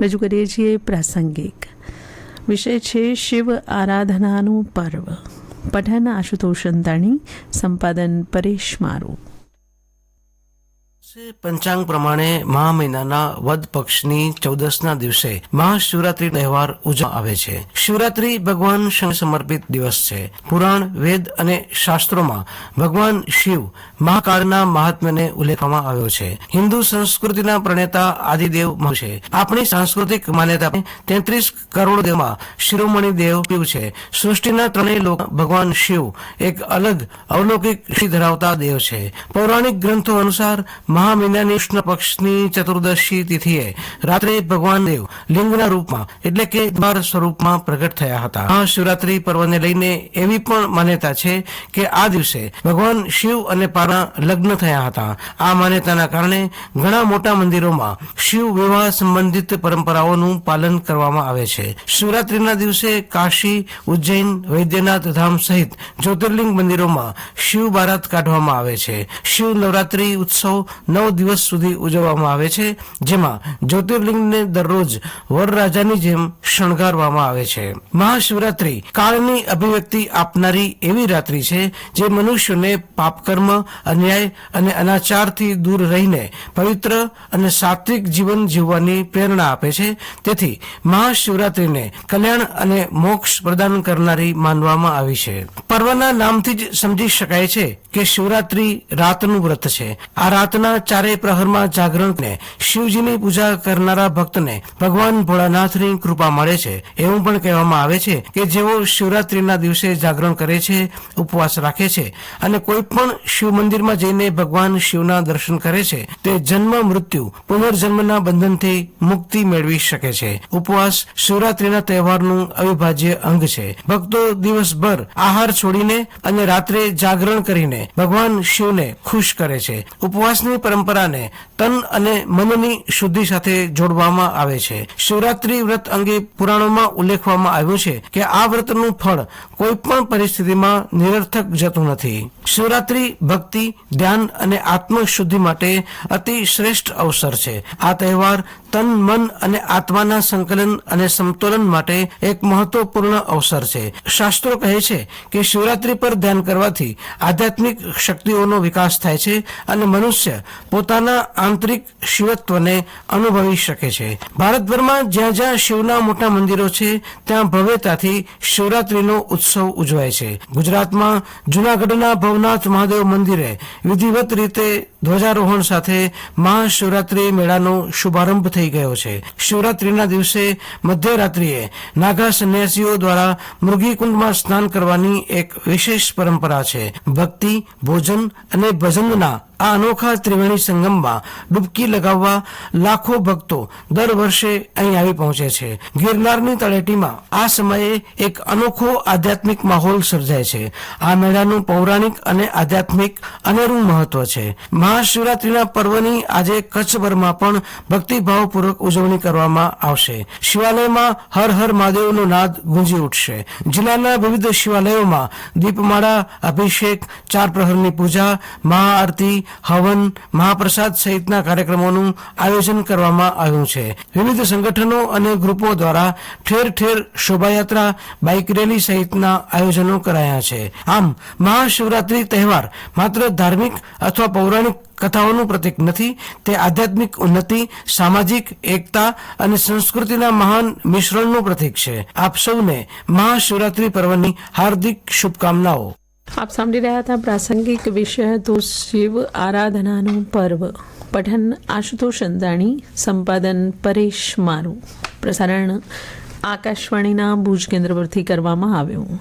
રજૂ કરીએ છીએ પ્રાસંગિક. વિષય છે શિવ આરાધનાનું પર્વ. પઠન આશુતોષ અંતાણી, સંપાદન પરેશ મારું. પંચાંગ પ્રમાણે મહા મહિનાના વદ પક્ષની ચૌદસના દિવસે મહાશિવરાત્રી તહેવાર ઉજવવામાં આવે છે. શિવરાત્રી ભગવાન શંકર સમર્પિત દિવસ છે. પુરાણ, વેદ અને શાસ્ત્રોમાં ભગવાન શિવ મહાકાળના મહાત્મ્યને ઉલ્લેખવામાં આવ્યો છે. હિન્દુ સંસ્કૃતિના પ્રણેતા આદિદેવ છે. આપણી સાંસ્કૃતિક માન્યતા તેત્રીસ કરોડ દેવમાં શિરોમણી દેવ શિવ છે. સૃષ્ટિના ત્રણેય લોક ભગવાન શિવ એક અલગ અવલૌકિક ધરાવતા દેવ છે. પૌરાણિક ગ્રંથો અનુસાર મહા કૃષ્ણ પક્ષની ચતુર્દશી તિથિએ રાત્રે ભગવાન દેવ લિંગના રૂપમાં, એટલે કે દ્વાર સ્વરૂપમાં પ્રગટ થયા હતા. મહાશિવરાત્રી પર્વને લઈને એવી પણ માન્યતા છે કે આ દિવસે ભગવાન શિવ અને પાર્વતીના લગ્ન થયા હતા. આ માન્યતાના કારણે ઘણા મોટા મંદિરોમાં શિવ વિવાહ સંબંધિત પરંપરાઓનું પાલન કરવામાં આવે છે. શિવરાત્રીના દિવસે કાશી, ઉજ્જૈન, વૈદ્યનાથ ધામ સહિત જ્યોતિર્લિંગ મંદિરોમાં શિવ બારાત કાઢવામાં આવે છે. શિવ નવરાત્રી ઉત્સવ નવ દિવસ સુધી ઉજવવામાં આવે છે, જેમાં જ્યોતિર્લિંગને દરરોજ વરરાજાની જેમ શણગારવામાં આવે છે. મહાશિવરાત્રી કાળની અભિવ્યક્તિ આપનારી એવી રાત્રિ છે, જે મનુષ્યને પાપકર્મ, અન્યાય અને અનાચારથી દૂર રહીને પવિત્ર અને સાત્વિક જીવન જીવવાની પ્રેરણા આપે છે. તેથી મહાશિવરાત્રીને કલ્યાણ અને મોક્ષ પ્રદાન કરનારી માનવામાં આવી છે. પર્વના નામથી જ સમજી શકાય છે કે શિવરાત્રી રાતનું વ્રત છે. આ રાતના ચારેય પ્રહરમાં જાગરણને શિવજીની પૂજા કરનારા ભક્તને ભગવાન ભોળાનાથની કૃપા મળે છે. એવું પણ કહેવામાં આવે છે કે જેઓ શિવરાત્રીના દિવસે જાગરણ કરે છે, ઉપવાસ રાખે છે અને કોઈ પણ શિવ મંદિરમાં જઈને ભગવાન શિવના દર્શન કરે છે, તે જન્મ, મૃત્યુ, પુનર્જન્મના બંધનથી મુક્તિ મેળવી શકે છે. ઉપવાસ શિવરાત્રીના તહેવારનું અવિભાજ્ય અંગ છે. ભક્તો દિવસભર આહાર છોડીને અને રાત્રે જાગરણ કરીને ભગવાન શિવને ખુશ કરે છે. ઉપવાસની પરંપરાને તન અને મનની શુદ્ધિ સાથે જોડવામાં આવે છે. શિવરાત્રી વ્રત અંગે પુરાણોમાં ઉલ્લેખવામાં આવ્યું છે કે આ વ્રતનું ફળ કોઈ પરિસ્થિતિમાં નિરર્થક જતું નથી. શિવરાત્રી ભક્તિ, ધ્યાન અને આત્મશુદ્ધિ માટે અતિ શ્રેષ્ઠ અવસર છે. આ તહેવાર તન, મન અને આત્માના સંકલન અને સમતોલન માટે એક મહત્વપૂર્ણ અવસર છે. શાસ્ત્રો કહે છે કે શિવરાત્રી પર ધ્યાન કરવાથી આધ્યાત્મિક શક્તિઓનો વિકાસ થાય છે અને મનુષ્ય પોતાના આંતરિક શિવત્વને અનુભવી શકે છે. ભારતભરમાં જ્યાં જ્યાં શિવના મોટા મંદિરો છે, ત્યાં ભવ્યતાથી શિવરાત્રીનો ઉત્સવ ઉજવાય છે. ગુજરાતમાં જૂનાગઢના ભવનાથ મહાદેવ મંદિરે વિધિવત રીતે ધ્વજારોહણ સાથે મહાશિવરાત્રી મેળાનો શુભારંભ થઈ ગયો છે. શિવરાત્રીના દિવસે મધ્યરાત્રિએ નાગા સંન્યાસીઓ દ્વારા મૃગીકુંડમાં સ્નાન કરવાની એક વિશેષ પરંપરા છે. ભક્તિ, ભોજન અને ભજનના આ અનોખા ત્રિવેણી સંગમમાં ડૂબકી લગાવવા લાખો ભક્તો દર વર્ષે અહીં આવી પહોંચે છે. ગિરનારની તળેટીમાં આ સમયે એક અનોખો આધ્યાત્મિક માહોલ સર્જાય છે. આ મેળાનું પૌરાણિક અને આધ્યાત્મિક અનેરું મહત્વ છે. મહાશિવરાત્રીના પર્વની આજે કચ્છભરમાં પણ ભક્તિભાવપૂર્વક ઉજવણી કરવામાં આવશે. શિવાલયમાં હર હર મહાદેવનો નાદ ગુંજી ઉઠશે. જિલ્લાના વિવિધ શિવાલયોમાં દીપમાળા, અભિષેક, ચાર પ્રહરની પૂજા, મહાઆરતી, હવન, મહાપ્રસાદ સહિતના કાર્યક્રમોનું આયોજન કરવામાં આવ્યું છે. વિવિધ સંગઠનો અને ગ્રુપો દ્વારા ઠેર ઠેર શોભાયાત્રા, બાઇક રેલી સહિતના આયોજનો કરાયા છે. આમ, મહાશિવરાત્રી તહેવાર માત્ર ધાર્મિક અથવા પૌરાણિક કથાઓનું પ્રતીક નથી, તે આધ્યાત્મિક ઉન્નતિ, સામાજિક એકતા અને સંસ્કૃતિના મહાન મિશ્રણનું પ્રતીક છે. આપ સૌને મહાશિવરાત્રી પર્વની હાર્દિક શુભકામનાઓ. આપ સાંભળી રહ્યા હતા પ્રાસંગિક વિષય તો શિવ આરાધનાનું પર્વ. પઠન આશુતોષ અંદાણી સંપાદન પરેશ મારું. પ્રસારણ આકાશવાણીના ભુજ કેન્દ્ર પરથી કરવામાં આવ્યું.